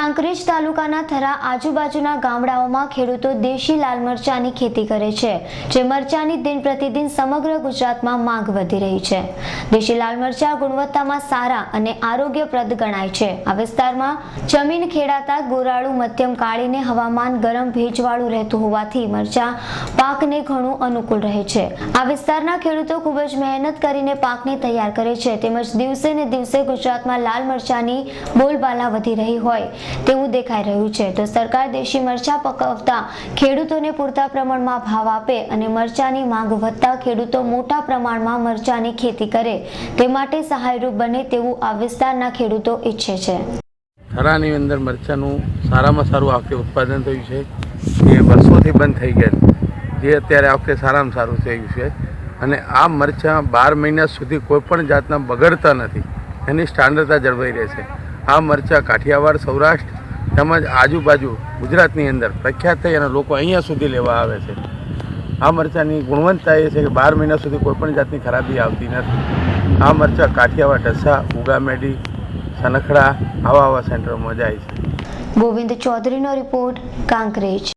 કાંકરેજ તાલુકાના થરા આજુબાજુના ગામડાઓમાં ખેડૂતો દેશી લાલ મરચાની ખેતી કરે છે, જે મરચાની દિન પ્રતિદિન સમગ્ર ગુજરાતમાં માંગ વધી રહી છે. દેશી લાલ મરચા ગુણવત્તામાં સારા અને આરોગ્યપ્રદ ગણાય છે. આ વિસ્તારમાં જમીન ખેડાતા ગોરાળું, મધ્યમ કાળીને હવામાન ગરમ ભેજવાળું રહેતું હોવાથી મરચા પાકને ઘણું અનુકૂળ રહે છે. આ વિસ્તારના ખેડૂતો ખૂબ જ મહેનત કરીને પાકને તૈયાર કરે છે, તેમજ દિવસે ને દિવસે ગુજરાતમાં લાલ મરચાની બોલબાલા વધી રહી હોય. તેવું દેખાઈ રહ્યું છે. તો સરકાર દેશી મરચા પકવતા ખેડૂતોને પૂરતા પ્રમાણમાં ભાવ આપે અને મરચાની માંગ વધતા ખેડૂતો મોટા પ્રમાણમાં મરચાની ખેતી કરે. તે માટે સહાયરૂપ બને તેવું આ વિસ્તારના ખેડૂતો ઈચ્છે છે. થરાની અંદર મરચાનું સારામાં સારું આ ઉત્પાદન થયું છે. એ વર્ષોથી બંધ થઈ ગયા જે અત્યારે આ સારામાં સારું થયું છે. અને આ મરચાં બાર મહિના સુધી કોઈ પણ જાતના બગડતા નથી. એની સ્ટાન્ડર્ડતા જળવાઈ રહે છે. આ મરચાં કાઠિયાવાડ, સૌરાષ્ટ્ર તેમજ આજુબાજુ ગુજરાતની અંદર પ્રખ્યાત થઈ અને લોકો અહીંયા સુધી લેવા આવે છે. આ મરચાંની ગુણવત્તા એ છે કે બાર મહિના સુધી કોઈપણ જાતની ખરાબી આવતી નથી. આ મરચાં કાઠિયાવાડ, ઢસા, ઉગામેડી, સનખડા આવા આવા સેન્ટરોમાં જાય છે. ગોવિંદ ચૌધરીનો રિપોર્ટ, કાંકરેજ.